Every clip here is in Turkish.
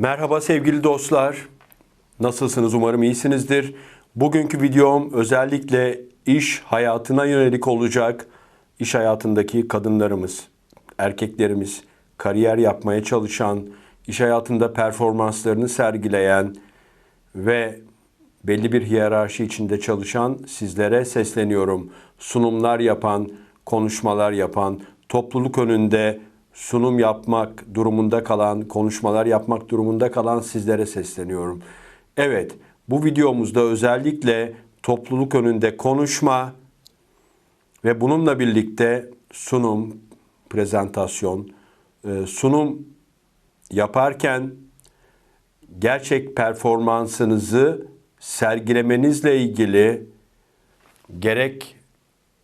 Merhaba sevgili dostlar. Nasılsınız? Umarım iyisinizdir. Bugünkü videom özellikle iş hayatına yönelik olacak. İş hayatındaki kadınlarımız, erkeklerimiz, kariyer yapmaya çalışan, iş hayatında performanslarını sergileyen ve belli bir hiyerarşi içinde çalışan sizlere sesleniyorum. Sunumlar yapan, konuşmalar yapan, topluluk önünde sunum yapmak durumunda kalan, konuşmalar yapmak durumunda kalan sizlere sesleniyorum. Evet, bu videomuzda özellikle topluluk önünde konuşma ve bununla birlikte sunum, prezentasyon, e, sunum yaparken gerçek performansınızı sergilemenizle ilgili gerek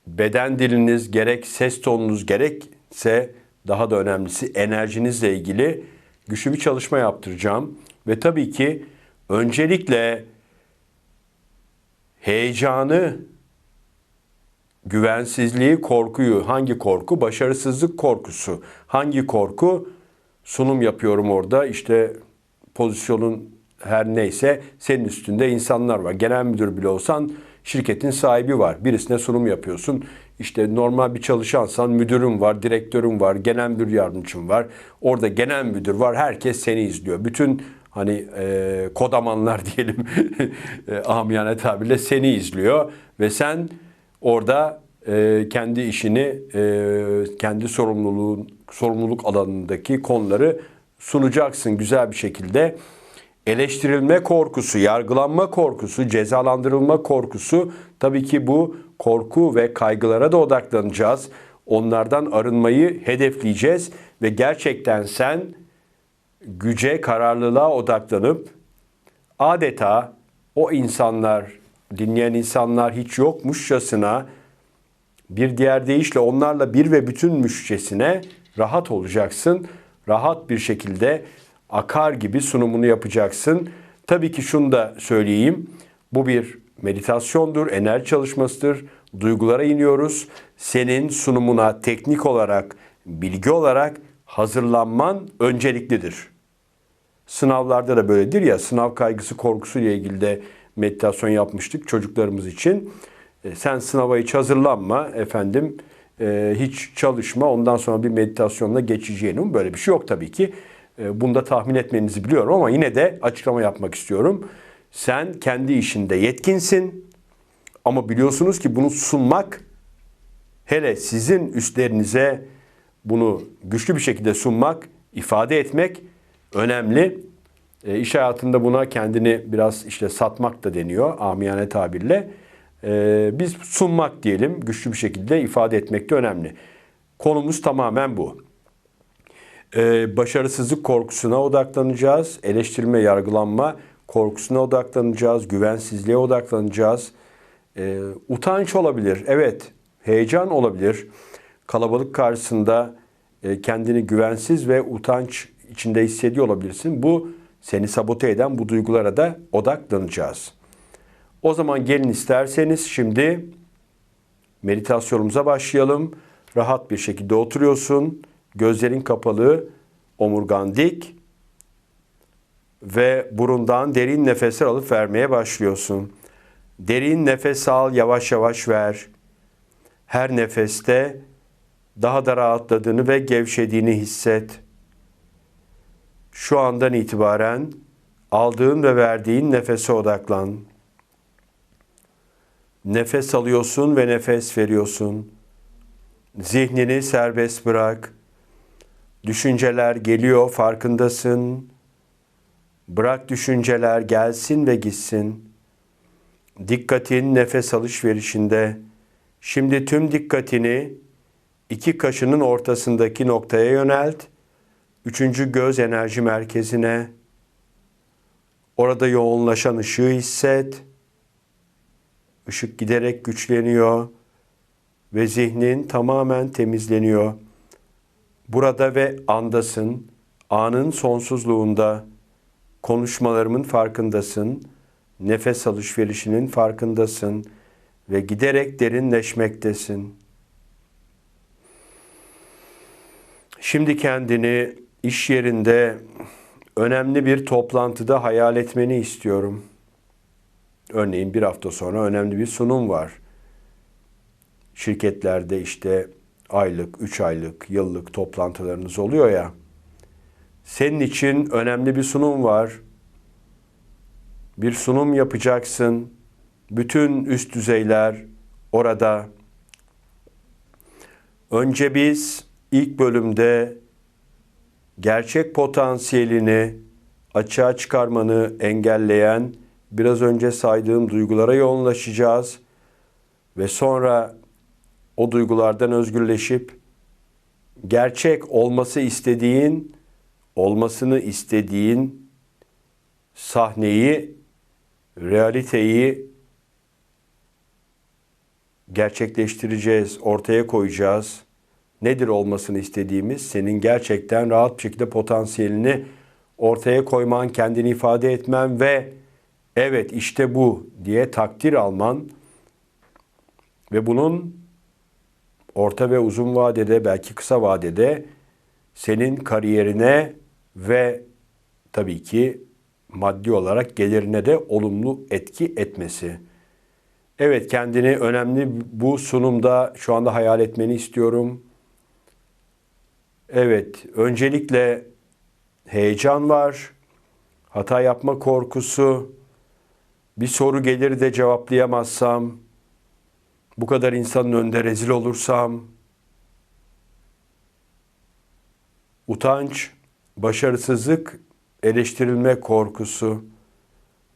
beden diliniz, gerek ses tonunuz, gerekse daha da önemlisi enerjinizle ilgili güçlü bir çalışma yaptıracağım. Ve tabii ki öncelikle heyecanı, güvensizliği, korkuyu, hangi korku? Başarısızlık korkusu. Hangi korku? Sunum yapıyorum orada işte pozisyonun her neyse senin üstünde insanlar var. Genel müdür bile olsan şirketin sahibi var. Birisine sunum yapıyorsun. İşte normal bir çalışansan müdürün var, direktörün var, genel müdür yardımcın var. Orada genel müdür var. Herkes seni izliyor. Bütün hani e, kodamanlar diyelim e, amiyane tabirle seni izliyor ve sen orada e, kendi işini, e, kendi sorumluluğun sorumluluk alanındaki konuları sunacaksın güzel bir şekilde eleştirilme korkusu, yargılanma korkusu, cezalandırılma korkusu tabii ki bu korku ve kaygılara da odaklanacağız. Onlardan arınmayı hedefleyeceğiz ve gerçekten sen güce, kararlılığa odaklanıp adeta o insanlar, dinleyen insanlar hiç yokmuşçasına bir diğer deyişle onlarla bir ve bütünmüşçesine rahat olacaksın. Rahat bir şekilde akar gibi sunumunu yapacaksın. Tabii ki şunu da söyleyeyim. Bu bir meditasyondur, enerji çalışmasıdır. Duygulara iniyoruz. Senin sunumuna teknik olarak, bilgi olarak hazırlanman önceliklidir. Sınavlarda da böyledir ya, sınav kaygısı korkusu ile ilgili de meditasyon yapmıştık çocuklarımız için. E, sen sınava hiç hazırlanma efendim, e, hiç çalışma ondan sonra bir meditasyonla geçeceğinin böyle bir şey yok tabii ki. E, bunu da tahmin etmenizi biliyorum ama yine de açıklama yapmak istiyorum. Sen kendi işinde yetkinsin ama biliyorsunuz ki bunu sunmak hele sizin üstlerinize bunu güçlü bir şekilde sunmak, ifade etmek önemli. E, iş hayatında buna kendini biraz işte satmak da deniyor amiyane tabirle. E, biz sunmak diyelim, güçlü bir şekilde ifade etmek de önemli. Konumuz tamamen bu. Ee, başarısızlık korkusuna odaklanacağız. Eleştirme, yargılanma korkusuna odaklanacağız. Güvensizliğe odaklanacağız. Ee, utanç olabilir. Evet, heyecan olabilir. Kalabalık karşısında e, kendini güvensiz ve utanç içinde hissediyor olabilirsin. Bu seni sabote eden bu duygulara da odaklanacağız. O zaman gelin isterseniz şimdi meditasyonumuza başlayalım. Rahat bir şekilde oturuyorsun gözlerin kapalı, omurgan dik ve burundan derin nefesler alıp vermeye başlıyorsun. Derin nefes al, yavaş yavaş ver. Her nefeste daha da rahatladığını ve gevşediğini hisset. Şu andan itibaren aldığın ve verdiğin nefese odaklan. Nefes alıyorsun ve nefes veriyorsun. Zihnini serbest bırak. Düşünceler geliyor, farkındasın. Bırak düşünceler gelsin ve gitsin. Dikkatin nefes alışverişinde. Şimdi tüm dikkatini iki kaşının ortasındaki noktaya yönelt. Üçüncü göz enerji merkezine. Orada yoğunlaşan ışığı hisset. Işık giderek güçleniyor ve zihnin tamamen temizleniyor. Burada ve andasın, anın sonsuzluğunda, konuşmalarımın farkındasın, nefes alışverişinin farkındasın ve giderek derinleşmektesin. Şimdi kendini iş yerinde önemli bir toplantıda hayal etmeni istiyorum. Örneğin bir hafta sonra önemli bir sunum var. Şirketlerde işte aylık, üç aylık, yıllık toplantılarınız oluyor ya. Senin için önemli bir sunum var. Bir sunum yapacaksın. Bütün üst düzeyler orada. Önce biz ilk bölümde gerçek potansiyelini açığa çıkarmanı engelleyen biraz önce saydığım duygulara yoğunlaşacağız ve sonra o duygulardan özgürleşip gerçek olması istediğin, olmasını istediğin sahneyi, realiteyi gerçekleştireceğiz, ortaya koyacağız. Nedir olmasını istediğimiz? Senin gerçekten rahat bir şekilde potansiyelini ortaya koyman, kendini ifade etmen ve evet işte bu diye takdir alman ve bunun orta ve uzun vadede belki kısa vadede senin kariyerine ve tabii ki maddi olarak gelirine de olumlu etki etmesi. Evet kendini önemli bu sunumda şu anda hayal etmeni istiyorum. Evet öncelikle heyecan var, hata yapma korkusu, bir soru gelir de cevaplayamazsam, bu kadar insanın önünde rezil olursam, utanç, başarısızlık, eleştirilme korkusu,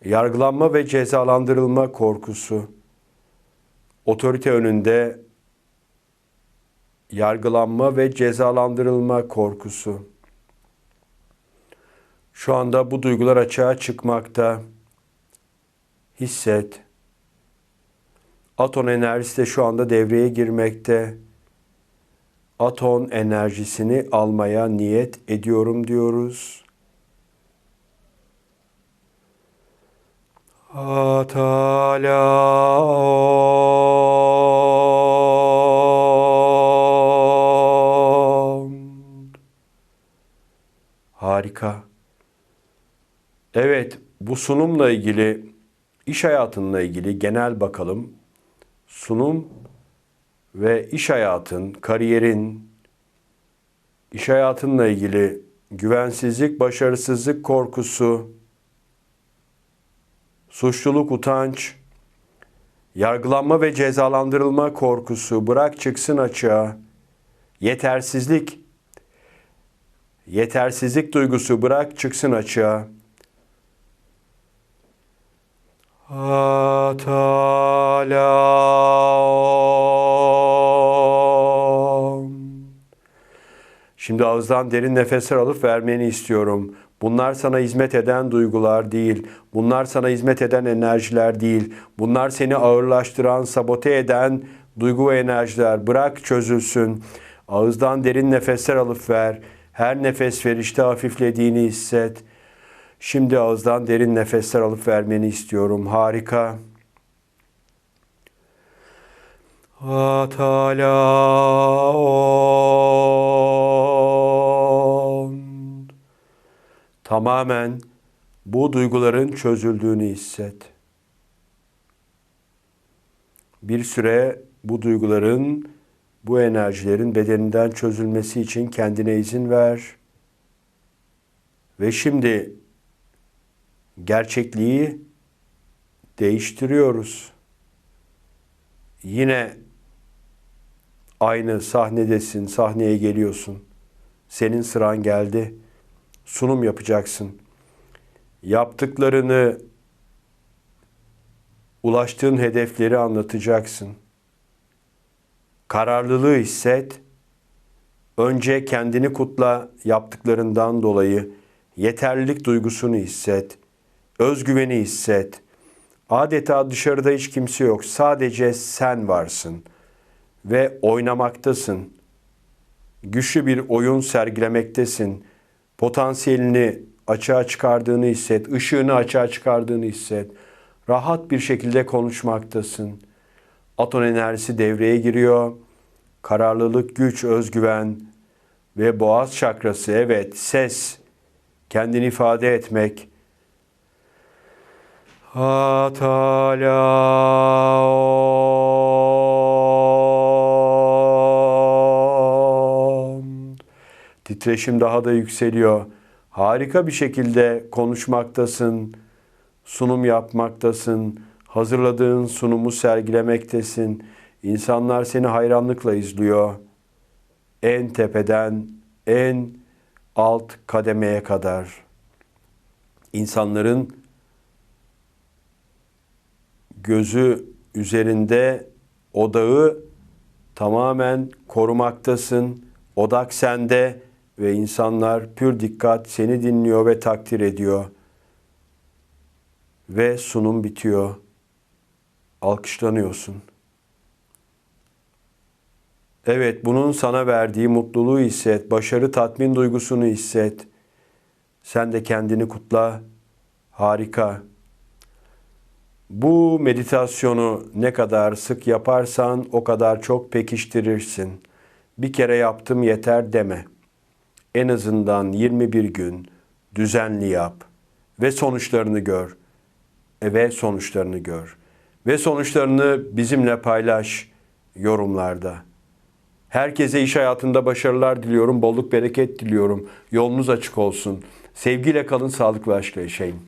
yargılanma ve cezalandırılma korkusu, otorite önünde yargılanma ve cezalandırılma korkusu. Şu anda bu duygular açığa çıkmakta. Hisset. Aton enerjisi de şu anda devreye girmekte. Aton enerjisini almaya niyet ediyorum diyoruz. Atala Harika. Evet, bu sunumla ilgili, iş hayatınla ilgili genel bakalım. Sunum ve iş hayatın, kariyerin, iş hayatınla ilgili güvensizlik, başarısızlık korkusu, suçluluk, utanç, yargılanma ve cezalandırılma korkusu, bırak çıksın açığa, yetersizlik, yetersizlik duygusu bırak çıksın açığa. Atalam. Şimdi ağızdan derin nefesler alıp vermeni istiyorum. Bunlar sana hizmet eden duygular değil. Bunlar sana hizmet eden enerjiler değil. Bunlar seni ağırlaştıran, sabote eden duygu ve enerjiler. Bırak çözülsün. Ağızdan derin nefesler alıp ver. Her nefes verişte hafiflediğini hisset. Şimdi ağızdan derin nefesler alıp vermeni istiyorum. Harika. Atalaon. Tamamen bu duyguların çözüldüğünü hisset. Bir süre bu duyguların, bu enerjilerin bedeninden çözülmesi için kendine izin ver. Ve şimdi gerçekliği değiştiriyoruz. Yine aynı sahnedesin, sahneye geliyorsun. Senin sıran geldi. Sunum yapacaksın. Yaptıklarını, ulaştığın hedefleri anlatacaksın. Kararlılığı hisset. Önce kendini kutla yaptıklarından dolayı. Yeterlilik duygusunu hisset. Özgüveni hisset. Adeta dışarıda hiç kimse yok. Sadece sen varsın ve oynamaktasın. Güçlü bir oyun sergilemektesin. Potansiyelini açığa çıkardığını hisset, ışığını açığa çıkardığını hisset. Rahat bir şekilde konuşmaktasın. Aton enerjisi devreye giriyor. Kararlılık, güç, özgüven ve boğaz çakrası evet ses kendini ifade etmek. Atalam. Titreşim daha da yükseliyor. Harika bir şekilde konuşmaktasın, sunum yapmaktasın, hazırladığın sunumu sergilemektesin. İnsanlar seni hayranlıkla izliyor. En tepeden en alt kademeye kadar. İnsanların gözü üzerinde odağı tamamen korumaktasın. Odak sende ve insanlar pür dikkat seni dinliyor ve takdir ediyor. Ve sunum bitiyor. Alkışlanıyorsun. Evet, bunun sana verdiği mutluluğu hisset, başarı tatmin duygusunu hisset. Sen de kendini kutla. Harika. Bu meditasyonu ne kadar sık yaparsan o kadar çok pekiştirirsin. Bir kere yaptım yeter deme. En azından 21 gün düzenli yap ve sonuçlarını gör. Ve sonuçlarını gör. Ve sonuçlarını bizimle paylaş yorumlarda. Herkese iş hayatında başarılar diliyorum, bolluk bereket diliyorum. Yolunuz açık olsun. Sevgiyle kalın, sağlıklı aşkla yaşayın.